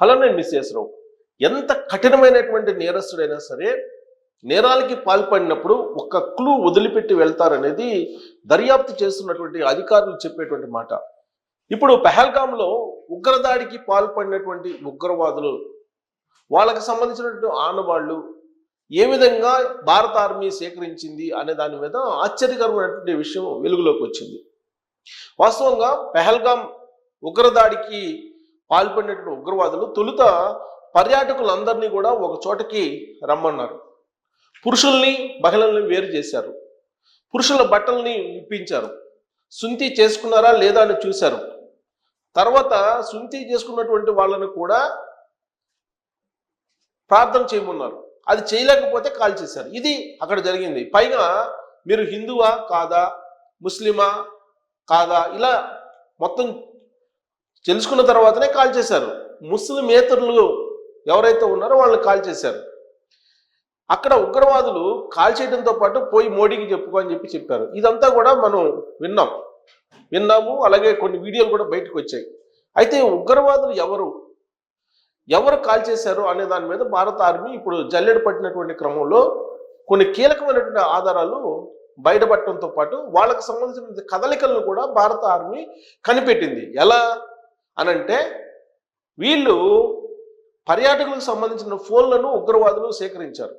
ఫలాన్ని మిస్ చేసినావు ఎంత కఠినమైనటువంటి నేరస్తుడైనా సరే నేరాలకి పాల్పడినప్పుడు ఒక్క క్లూ వదిలిపెట్టి వెళ్తారనేది దర్యాప్తు చేస్తున్నటువంటి అధికారులు చెప్పేటువంటి మాట. ఇప్పుడు పెహల్గాంలో ఉగ్రదాడికి పాల్పడినటువంటి ఉగ్రవాదులు వాళ్ళకి సంబంధించినటువంటి ఆనవాళ్ళు ఏ విధంగా భారత ఆర్మీ సేకరించింది అనే దాని మీద ఆశ్చర్యకరమైనటువంటి విషయం వెలుగులోకి వచ్చింది. వాస్తవంగా పెహల్గాం ఉగ్రదాడికి పాల్పడినటువంటి ఉగ్రవాదులు తొలుత పర్యాటకులందరినీ కూడా ఒక చోటకి రమ్మన్నారు. పురుషుల్ని మహిళల్ని వేరు చేశారు. పురుషుల బట్టల్ని ఇప్పించారు సుంతి చేసుకున్నారా లేదా అని చూశారు. తర్వాత సుంతి చేసుకున్నటువంటి వాళ్ళని కూడా ప్రార్థన చేయమన్నారు. అది చేయలేకపోతే కాల్ చేశారు. ఇది అక్కడ జరిగింది. పైగా మీరు హిందువా కాదా ముస్లిమా కాదా ఇలా మొత్తం తెలుసుకున్న తర్వాతనే కాల్ చేశారు. ముస్లిమేతరులు ఎవరైతే ఉన్నారో వాళ్ళని కాల్ చేశారు. అక్కడ ఉగ్రవాదులు కాల్ చేయడంతో పాటు పోయి మోడీకి చెప్పుకో అని చెప్పి చెప్పారు. ఇదంతా కూడా మనం విన్నాం. విన్నాము. అలాగే కొన్ని వీడియోలు కూడా బయటకు వచ్చాయి. అయితే ఉగ్రవాదులు ఎవరు? ఎవరు కాల్ చేశారు అనే దాని మీద భారత ఆర్మీ ఇప్పుడు జల్లెడ పట్టినటువంటి క్రమంలో కొన్ని కీలకమైనటువంటి ఆధారాలు బయటపడటంతో పాటు వాళ్ళకు సంబంధించిన కదలికలను కూడా భారత ఆర్మీ కనిపెట్టింది. ఎలా? అని అంటే వీళ్ళు పర్యాటకులకు సంబంధించిన ఫోన్లను ఉగ్రవాదులు సేకరించారు.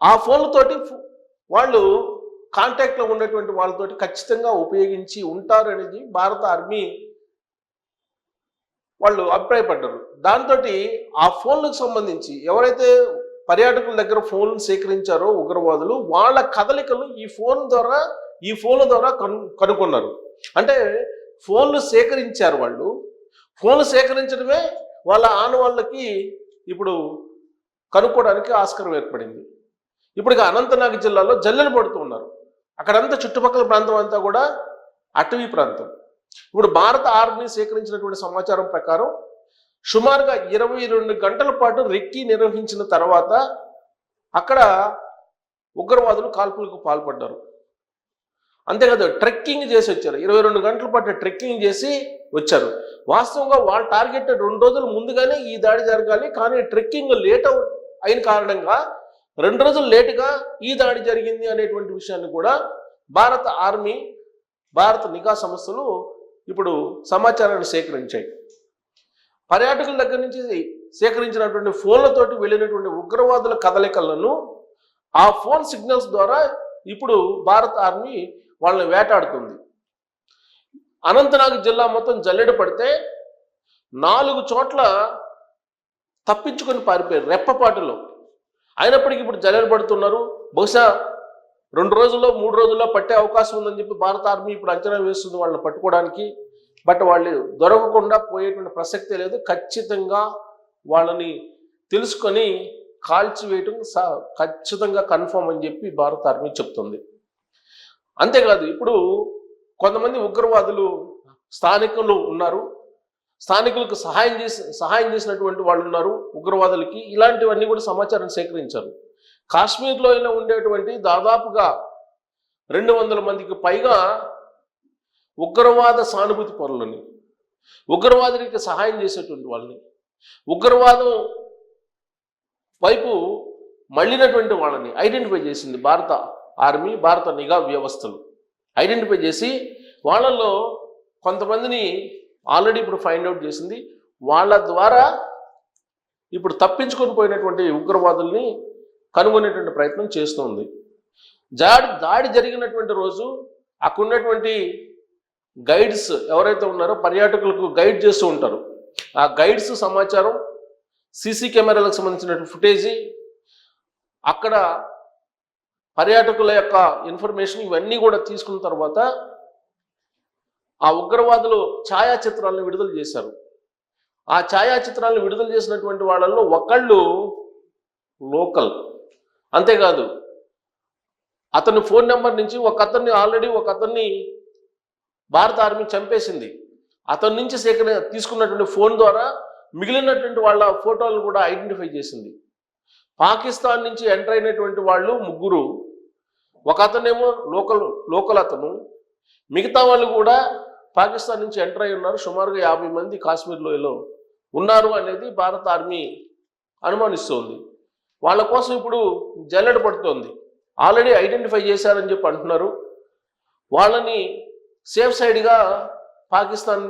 ఆ ఫోన్లతోటి వాళ్ళు కాంటాక్ట్లో ఉన్నటువంటి వాళ్ళతోటి ఖచ్చితంగా ఉపయోగించి ఉంటారు అనేది భారత ఆర్మీ వాళ్ళు అభిప్రాయపడ్డారు. దాంతో ఆ ఫోన్లకు సంబంధించి ఎవరైతే పర్యాటకుల దగ్గర ఫోన్లు సేకరించారో ఉగ్రవాదులు వాళ్ళ కదలికలు ఈ ఫోన్ ద్వారా ఈ ఫోన్ల ద్వారా కను అంటే ఫోన్లు సేకరించారు వాళ్ళు. ఫోన్లు సేకరించడమే వాళ్ళ ఆనవాళ్ళకి ఇప్పుడు కనుక్కోవడానికి ఆస్కారం ఏర్పడింది. ఇప్పుడు అనంతనాగ్ జిల్లాలో జల్లెలు పడుతూ ఉన్నారు. అక్కడంతా చుట్టుపక్కల ప్రాంతం అంతా కూడా అటవీ ప్రాంతం. ఇప్పుడు భారత ఆర్మీ సేకరించినటువంటి సమాచారం ప్రకారం సుమారుగా ఇరవై రెండు గంటల పాటు రెక్కి నిర్వహించిన తర్వాత అక్కడ ఉగ్రవాదులు కాల్పులకు పాల్పడ్డారు. అంతేకాదు ట్రెక్కింగ్ చేసి వచ్చారు. ఇరవై రెండు గంటల పాటు ట్రెక్కింగ్ చేసి వచ్చారు. వాస్తవంగా వాళ్ళ టార్గెట్ రెండు రోజులు ముందుగానే ఈ దాడి జరగాలి కానీ ట్రెక్కింగ్ లేట్ అయిన కారణంగా రెండు రోజులు లేటుగా ఈ దాడి జరిగింది అనేటువంటి విషయాన్ని కూడా భారత ఆర్మీ భారత నిఘా సంస్థలు ఇప్పుడు సమాచారాన్ని సేకరించాయి. పర్యాటకుల దగ్గర నుంచి సేకరించినటువంటి ఫోన్లతోటి వెళ్ళినటువంటి ఉగ్రవాదుల కదలికలను ఆ ఫోన్ సిగ్నల్స్ ద్వారా ఇప్పుడు భారత ఆర్మీ వాళ్ళని వేటాడుతుంది. అనంతనాగ్ జిల్లా మొత్తం జల్లెడ పడితే నాలుగు చోట్ల తప్పించుకొని పారిపోయారు రెప్పపాటులో. అయినప్పటికీ ఇప్పుడు జల్లెడ పడుతున్నారు. బహుశా రెండు రోజుల్లో మూడు రోజుల్లో పట్టే అవకాశం ఉందని చెప్పి భారత ఆర్మీ ఇప్పుడు అంచనా వేస్తుంది వాళ్ళని పట్టుకోవడానికి. బట్ వాళ్ళు దొరకకుండా పోయేటువంటి ప్రసక్తే లేదు. ఖచ్చితంగా వాళ్ళని తెలుసుకొని కాల్చివేయటం ఖచ్చితంగా కన్ఫర్మ్ అని చెప్పి భారత ఆర్మీ చెప్తుంది. అంతేకాదు ఇప్పుడు కొంతమంది ఉగ్రవాదులు స్థానికులు ఉన్నారు. స్థానికులకు సహాయం చేసి సహాయం చేసినటువంటి వాళ్ళు ఉన్నారు ఉగ్రవాదులకి. ఇలాంటివన్నీ కూడా సమాచారం సేకరించారు. కాశ్మీర్లో అయినా ఉండేటువంటి దాదాపుగా రెండు వందల మందికి పైగా ఉగ్రవాద సానుభూతి పరులని ఉగ్రవాదులకి సహాయం చేసేటువంటి వాళ్ళని ఉగ్రవాదం వైపు మళ్ళినటువంటి వాళ్ళని ఐడెంటిఫై చేసింది భారత ఆర్మీ భారత నిఘా వ్యవస్థలు. ఐడెంటిఫై చేసి వాళ్ళల్లో కొంతమందిని ఆల్రెడీ ఇప్పుడు ఫైండ్ అవుట్ చేసింది. వాళ్ళ ద్వారా ఇప్పుడు తప్పించుకొని పోయినటువంటి ఉగ్రవాదుల్ని కనుగొనేటువంటి ప్రయత్నం చేస్తుంది. జాడి దాడి జరిగినటువంటి రోజు అక్కడ ఉన్నటువంటి గైడ్స్ ఎవరైతే ఉన్నారో పర్యాటకులకు గైడ్ చేస్తూ ఉంటారు. ఆ గైడ్స్ సమాచారం సీసీ కెమెరాలకు సంబంధించినటువంటి ఫుటేజీ అక్కడ పర్యాటకుల యొక్క ఇన్ఫర్మేషన్ ఇవన్నీ కూడా తీసుకున్న తర్వాత ఆ ఉగ్రవాదులు ఛాయాచిత్రాలను విడుదల చేశారు. ఆ ఛాయాచిత్రాలను విడుదల చేసినటువంటి వాళ్ళల్లో ఒకళ్ళు లోకల్. అంతేకాదు అతని ఫోన్ నెంబర్ నుంచి ఒక అతన్ని ఆల్రెడీ ఒక అతన్ని భారత ఆర్మీ చంపేసింది. అతని నుంచి సేకరణ తీసుకున్నటువంటి ఫోన్ ద్వారా మిగిలినటువంటి వాళ్ళ ఫోటోలను కూడా ఐడెంటిఫై చేసింది. పాకిస్తాన్ నుంచి ఎంటర్ అయినటువంటి వాళ్ళు ముగ్గురు ఒక అతనేమో లోకల్ లోకల్ అతను. మిగతా వాళ్ళు కూడా పాకిస్తాన్ నుంచి ఎంటర్ అయి ఉన్నారు. సుమారుగా యాభై మంది కాశ్మీర్ లోయలో ఉన్నారు అనేది భారత ఆర్మీ అనుమానిస్తోంది. వాళ్ళ కోసం ఇప్పుడు జల్లెడ పడుతోంది. ఆల్రెడీ ఐడెంటిఫై చేశారని చెప్పి అంటున్నారు. వాళ్ళని సేఫ్ సైడ్గా పాకిస్తాన్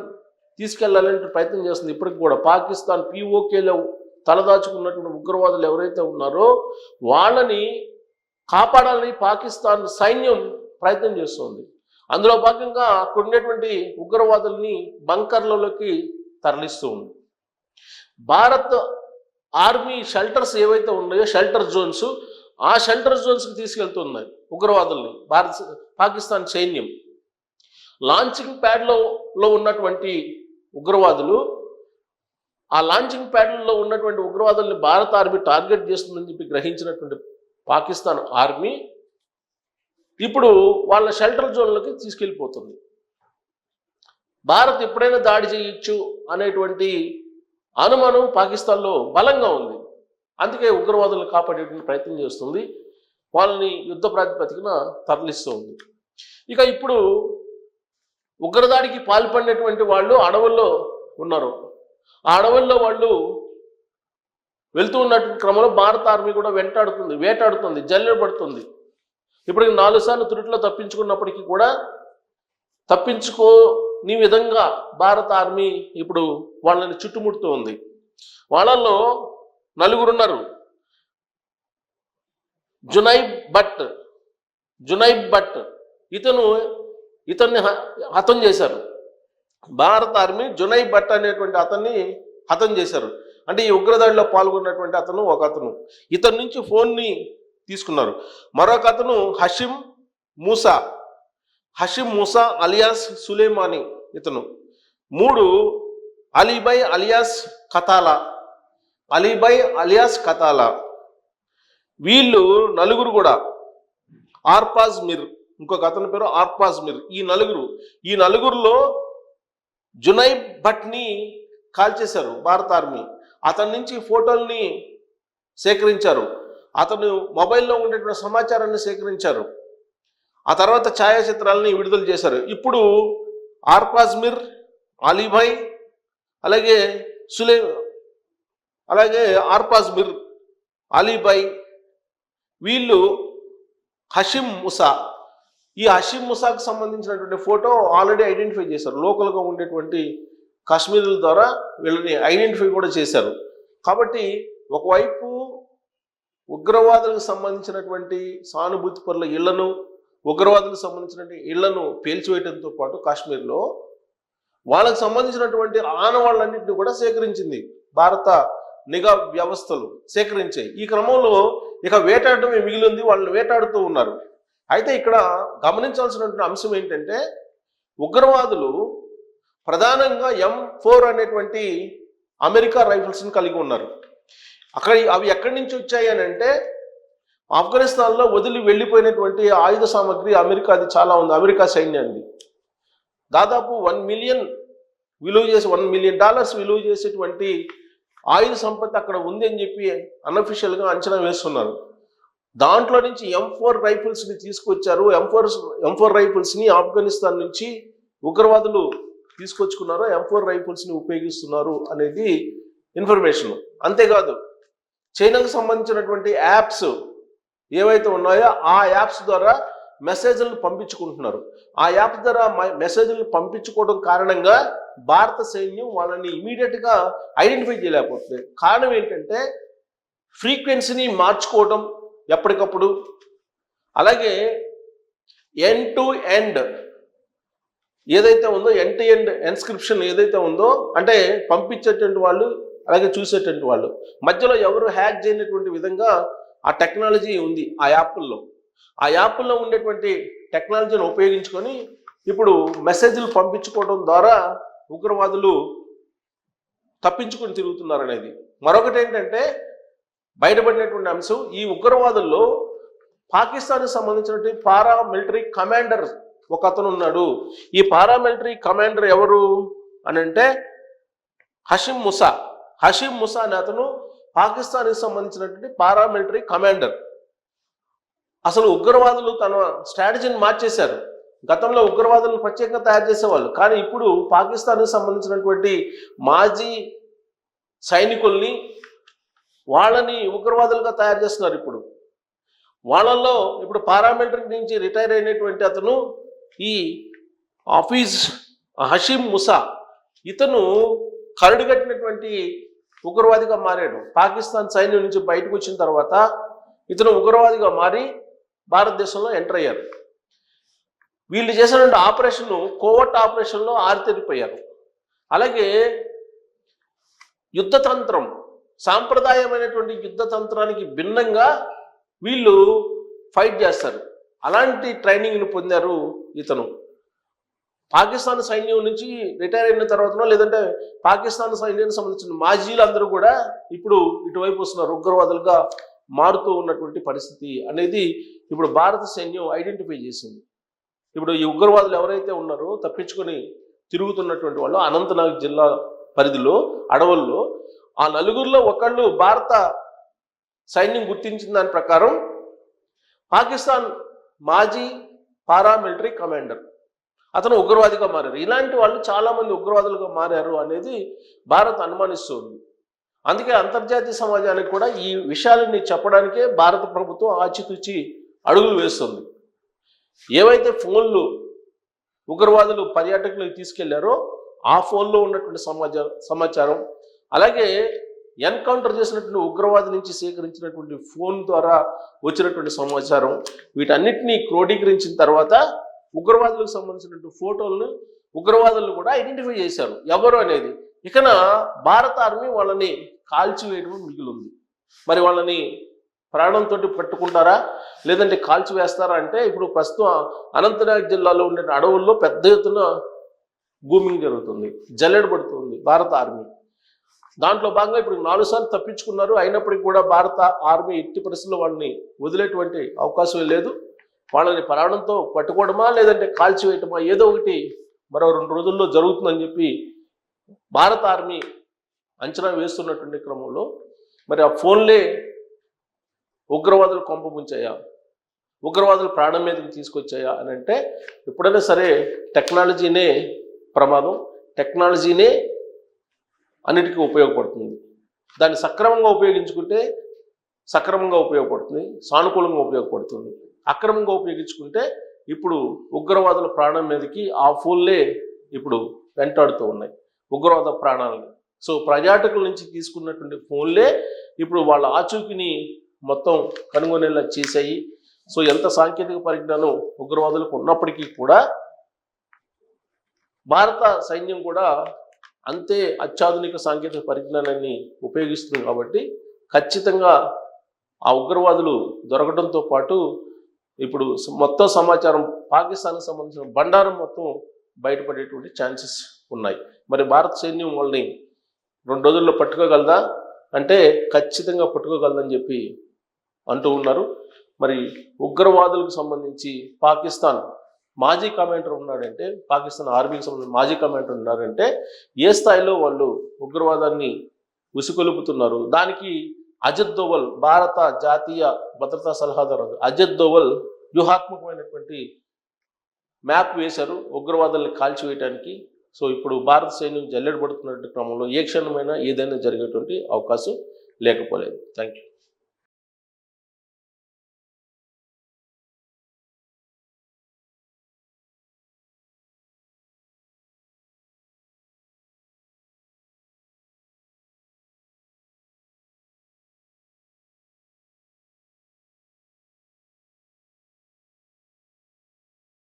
తీసుకెళ్ళాలంటే ప్రయత్నం చేస్తుంది. ఇప్పటికి కూడా పాకిస్తాన్ పీఓకేలో తలదాచుకున్నటువంటి ఉగ్రవాదులు ఎవరైతే ఉన్నారో వాళ్ళని కాపాడాలని పాకిస్తాన్ సైన్యం ప్రయత్నం చేస్తుంది. అందులో భాగంగా అక్కడ ఉండేటువంటి ఉగ్రవాదుల్ని బంకర్లలోకి తరలిస్తూ ఉంది భారత్ ఆర్మీ షెల్టర్స్ ఏవైతే ఉన్నాయో షెల్టర్ జోన్స్ ఆ షెల్టర్ జోన్స్కి తీసుకెళ్తున్నాయి ఉగ్రవాదుల్ని భారత పాకిస్తాన్ సైన్యం. లాంచింగ్ ప్యాడ్లో లో ఉన్నటువంటి ఉగ్రవాదులు ఆ లాంచింగ్ ప్యాడ్లలో ఉన్నటువంటి ఉగ్రవాదుల్ని భారత ఆర్మీ టార్గెట్ చేస్తుందని చెప్పి గ్రహించినటువంటి పాకిస్తాన్ ఆర్మీ ఇప్పుడు వాళ్ళ షెల్టర్ జోన్లకి తీసుకెళ్ళిపోతుంది. భారత్ ఎప్పుడైనా దాడి చేయొచ్చు అనేటువంటి అనుమానం పాకిస్తాన్లో బలంగా ఉంది. అందుకే ఉగ్రవాదులను కాపాడేటువంటి ప్రయత్నం చేస్తుంది. వాళ్ళని యుద్ధ ప్రాతిపదికన తరలిస్తూ ఉంది ఇక ఇప్పుడు ఉగ్రదాడికి పాల్పడినటువంటి వాళ్ళు అడవుల్లో ఉన్నారు. ఆ అడవుల్లో వాళ్ళు వెళ్తూ ఉన్నటువంటి క్రమంలో భారత ఆర్మీ కూడా వెంటాడుతుంది వేటాడుతుంది జల్లెడ పడుతుంది. ఇప్పటికి నాలుగు సార్లు తురుట్లో తప్పించుకున్నప్పటికీ కూడా తప్పించుకోని విధంగా భారత ఆర్మీ ఇప్పుడు వాళ్ళని చుట్టుముడుతూ ఉంది. వాళ్ళల్లో నలుగురున్నారు. జునైబ్ భట్ జునైబ్ భట్ ఇతను ఇతన్ని హతం చేశారు. భారత ఆర్మీ జునైబ్ భట్ అనేటువంటి అతన్ని హతం చేశారు. అంటే ఈ ఉగ్రదాడిలో పాల్గొన్నటువంటి అతను ఒక అతను. ఇతని నుంచి ఫోన్ని తీసుకున్నారు. మరొక అతను హషిం మూసా. హషిం మూసా అలియాస్ సులేమాని ఇతను. మూడు అలీబై అలియాస్ కతాలా అలీబై అలియాస్ కతాలా వీళ్ళు నలుగురు కూడా. ఆర్పాజ్ మిర్. ఇంకొక అతని పేరు ఆర్పాజ్ మిర్. ఈ నలుగురు. ఈ నలుగురులో జునైబ్ భట్ని కాల్చేశారు. భారత ఆర్మీ. అతని నుంచి ఫోటోల్ని సేకరించారు. అతను మొబైల్లో ఉండేటువంటి సమాచారాన్ని సేకరించారు. ఆ తర్వాత ఛాయాచిత్రాలని విడుదల చేశారు. ఇప్పుడు ఆర్పాజ్మిర్ అలీభాయ్ అలాగే సులే అలాగే ఆర్పాజ్మిర్ అలీభాయ్ వీళ్ళు హషిం ముసా. ఈ హషిం ముసాకు సంబంధించినటువంటి ఫోటో ఆల్రెడీ ఐడెంటిఫై చేశారు. లోకల్గా ఉండేటువంటి కాశ్మీరుల ద్వారా వీళ్ళని ఐడెంటిఫై కూడా చేశారు. కాబట్టి ఒకవైపు ఉగ్రవాదులకు సంబంధించినటువంటి సానుభూతి పరుల ఇళ్ళను ఉగ్రవాదులకు సంబంధించినటువంటి ఇళ్ళను పేల్చివేయడంతో పాటు కాశ్మీర్లో వాళ్ళకు సంబంధించినటువంటి ఆనవాళ్ళన్నింటినీ కూడా సేకరించింది భారత నిఘా వ్యవస్థలు సేకరించాయి. ఈ క్రమంలో ఇక వేటాడటమే మిగిలింది వాళ్ళని వేటాడుతూ ఉన్నారు. అయితే ఇక్కడ గమనించాల్సినటువంటి అంశం ఏంటంటే ఉగ్రవాదులు ప్రధానంగా ఎం ఫోర్ అనేటువంటి అమెరికా రైఫిల్స్ని కలిగి ఉన్నారు. అక్కడ అవి ఎక్కడి నుంచి వచ్చాయి అని అంటే ఆఫ్ఘనిస్తాన్లో వదిలి వెళ్ళిపోయినటువంటి ఆయుధ సామాగ్రి అమెరికాది చాలా ఉంది. అమెరికా సైన్యాన్ని దాదాపు వన్ మిలియన్ విలువ చేసి వన్ మిలియన్ డాలర్స్ విలువ చేసేటువంటి ఆయుధ సంపత్తి అక్కడ ఉంది అని చెప్పి అన్అఫిషియల్గా అంచనా వేస్తున్నారు. దాంట్లో నుంచి ఎం ఫోర్ రైఫిల్స్ని తీసుకొచ్చారు. ఎం ఫోర్ ఎం ఫోర్ రైఫిల్స్ని ఆఫ్ఘనిస్తాన్ నుంచి ఉగ్రవాదులు తీసుకొచ్చుకున్నారో ఎం ఫోర్ రైఫిల్స్ని ఉపయోగిస్తున్నారు అనేది ఇన్ఫర్మేషన్ అంతేకాదు చైనాకు సంబంధించినటువంటి యాప్స్ ఏవైతే ఉన్నాయో ఆ యాప్స్ ద్వారా మెసేజ్లను పంపించుకుంటున్నారు. ఆ యాప్ ద్వారా మెసేజ్లు మెసేజ్లను పంపించుకోవడం కారణంగా భారత సైన్యం వాళ్ళని ఇమీడియట్గా ఐడెంటిఫై చేయలేకపోతుంది. కారణం ఏంటంటే ఫ్రీక్వెన్సీని మార్చుకోవడం ఎప్పటికప్పుడు. అలాగే ఎండ్ టు ఎండ్ ఏదైతే ఉందో ఎండ్ టు ఎండ్ ఎన్స్క్రిప్షన్ ఏదైతే ఉందో అంటే పంపించేటువంటి వాళ్ళు అలాగే చూసేటువంటి వాళ్ళు. మధ్యలో ఎవరు హ్యాక్ చేయనటువంటి విధంగా ఆ టెక్నాలజీ ఉంది ఆ యాప్ల్లో ఆ యాప్ల్లో ఉండేటువంటి టెక్నాలజీని ఉపయోగించుకొని ఇప్పుడు మెసేజ్లు పంపించుకోవడం ద్వారా ఉగ్రవాదులు తప్పించుకొని తిరుగుతున్నారు అనేది. మరొకటి ఏంటంటే బయటపడినటువంటి అంశం ఈ ఉగ్రవాదుల్లో పాకిస్తాన్కి సంబంధించినటువంటి పారా మిలిటరీ కమాండర్ ఒక అతను ఉన్నాడు ఈ పారామిలిటరీ కమాండర్ ఎవరు? అని అంటే హషిం ముసా. హషిం ముసా అనే అతను పాకిస్తాన్కి సంబంధించినటువంటి పారామిలిటరీ కమాండర్ అసలు ఉగ్రవాదులు తన స్ట్రాటజీని మార్చేశారు. గతంలో ఉగ్రవాదులను ప్రత్యేకంగా తయారు చేసేవాళ్ళు. కానీ ఇప్పుడు పాకిస్తాన్కి సంబంధించినటువంటి మాజీ సైనికుల్ని వాళ్ళని ఉగ్రవాదులుగా తయారు చేస్తున్నారు ఇప్పుడు. వాళ్ళల్లో ఇప్పుడు పారామిలిటరీ నుంచి రిటైర్ అయినటువంటి అతను ఈ ఆఫీస్ హషీం ముసా ఇతను కరడుగట్టినటువంటి ఉగ్రవాదిగా మారాడు. పాకిస్తాన్ సైన్యం నుంచి బయటకు వచ్చిన తర్వాత ఇతను ఉగ్రవాదిగా మారి భారతదేశంలో ఎంటర్ అయ్యారు. వీళ్ళు చేసినటువంటి ఆపరేషన్ కోవట్ ఆపరేషన్లో ఆరితేరిపోయారు. అలాగే యుద్ధతంత్రం సాంప్రదాయమైనటువంటి యుద్ధతంత్రానికి భిన్నంగా వీళ్ళు ఫైట్ చేస్తారు. అలాంటి ట్రైనింగ్ను పొందారు ఇతను. పాకిస్తాన్ సైన్యం నుంచి రిటైర్ అయిన తర్వాతనో లేదంటే పాకిస్తాన్ సైన్యానికి సంబంధించిన మాజీలు అందరూ కూడా ఇప్పుడు ఇటువైపు వస్తున్నారు ఉగ్రవాదులుగా మారుతూ ఉన్నటువంటి పరిస్థితి అనేది ఇప్పుడు భారత సైన్యం ఐడెంటిఫై చేసింది. ఇప్పుడు ఈ ఉగ్రవాదులు ఎవరైతే ఉన్నారో తప్పించుకొని తిరుగుతున్నటువంటి వాళ్ళు అనంతనాగ్ జిల్లా పరిధిలో అడవుల్లో ఆ నలుగురిలో ఒకళ్ళు భారత సైన్యం గుర్తించిన దాని ప్రకారం పాకిస్తాన్ మాజీ పారామిలిటరీ కమాండర్. అతను ఉగ్రవాదిగా మారారు. ఇలాంటి వాళ్ళు చాలామంది ఉగ్రవాదులుగా మారారు అనేది భారత్ అనుమానిస్తుంది. అందుకే అంతర్జాతీయ సమాజానికి కూడా ఈ విషయాలని చెప్పడానికే భారత ప్రభుత్వం ఆచితూచి అడుగులు వేస్తుంది. ఏవైతే ఫోన్లు ఉగ్రవాదులు పర్యాటకులకు తీసుకెళ్ళారో ఆ ఫోన్లో ఉన్నటువంటి సమాచారం సమాచారం అలాగే ఎన్కౌంటర్ చేసినటువంటి ఉగ్రవాది నుంచి సేకరించినటువంటి ఫోన్ ద్వారా వచ్చినటువంటి సమాచారం వీటన్నిటిని క్రోడీకరించిన తర్వాత ఉగ్రవాదులకు సంబంధించినటువంటి ఫోటోలను ఉగ్రవాదులు కూడా ఐడెంటిఫై చేశారు. ఎవరు అనేది? ఇకన భారత ఆర్మీ వాళ్ళని కాల్చివేయడం మిగిలింది. మరి వాళ్ళని ప్రాణంతో పట్టుకుంటారా? లేదంటే కాల్చి వేస్తారా అంటే ఇప్పుడు ప్రస్తుతం అనంతనాగ్ జిల్లాలో ఉండే అడవుల్లో పెద్ద ఎత్తున భూమింగ్ జరుగుతుంది జల్లెడ పడుతుంది భారత ఆర్మీ. దాంట్లో భాగంగా ఇప్పుడు నాలుగు సార్లు తప్పించుకున్నారు. అయినప్పటికీ కూడా భారత ఆర్మీ ఎట్టి పరిస్థితుల్లో వాళ్ళని వదిలేటువంటి అవకాశం లేదు. వాళ్ళని ప్రాణంతో పట్టుకోవడమా లేదంటే కాల్చివేయటమా ఏదో ఒకటి మరో రెండు రోజుల్లో జరుగుతుందని చెప్పి భారత ఆర్మీ అంచనా వేస్తున్నటువంటి క్రమంలో మరి ఆ ఫోన్లే ఉగ్రవాదులు కొంప ముంచాయా? ఉగ్రవాదులు ప్రాణం మీదకి తీసుకొచ్చాయా అని అంటే ఎప్పుడైనా సరే టెక్నాలజీనే ప్రమాదం. టెక్నాలజీనే అన్నిటికీ ఉపయోగపడుతుంది. దాన్ని సక్రమంగా ఉపయోగించుకుంటే సక్రమంగా ఉపయోగపడుతుంది సానుకూలంగా ఉపయోగపడుతుంది. అక్రమంగా ఉపయోగించుకుంటే ఇప్పుడు ఉగ్రవాదుల ప్రాణం మీదకి ఆ ఫోన్లే ఇప్పుడు వెంటాడుతూ ఉన్నాయి. ఉగ్రవాద ప్రాణాలని. సో పర్యాటకుల నుంచి తీసుకున్నటువంటి ఫోన్లే ఇప్పుడు వాళ్ళ ఆచూకీని మొత్తం కనుగొనేలా చేశాయి. సో ఎంత సాంకేతిక పరిజ్ఞానం ఉగ్రవాదులకు ఉన్నప్పటికీ కూడా భారత సైన్యం కూడా అంతే అత్యాధునిక సాంకేతిక పరిజ్ఞానాన్ని ఉపయోగిస్తుంది కాబట్టి ఖచ్చితంగా ఆ ఉగ్రవాదులు దొరకడంతో పాటు ఇప్పుడు మొత్తం సమాచారం పాకిస్తాన్కి సంబంధించిన బండారం మొత్తం బయటపడేటువంటి ఛాన్సెస్ ఉన్నాయి. మరి భారత సైన్యం వాళ్ళని రెండు రోజుల్లో పట్టుకోగలదా? అంటే ఖచ్చితంగా పట్టుకోగలదని చెప్పి అంటూ ఉన్నారు. మరి ఉగ్రవాదులకు సంబంధించి పాకిస్తాన్ మాజీ కమాండర్ ఉన్నాడంటే పాకిస్తాన్ ఆర్మీకి సంబంధించిన మాజీ కమాండర్ ఉన్నారంటే ఏ స్థాయిలో వాళ్ళు ఉగ్రవాదాన్ని ఉసుకొలుపుతున్నారు దానికి అజిత్ దోవల్ భారత జాతీయ భద్రతా సలహాదారు. అజిత్ దోవల్ వ్యూహాత్మకమైనటువంటి మ్యాప్ వేశారు ఉగ్రవాదుల్ని కాల్చివేయడానికి సో ఇప్పుడు భారత సైన్యం జల్లెడబడుతున్నటువంటి క్రమంలో ఏ క్షణమైనా ఏదైనా జరిగేటువంటి అవకాశం లేకపోలేదు. Thank you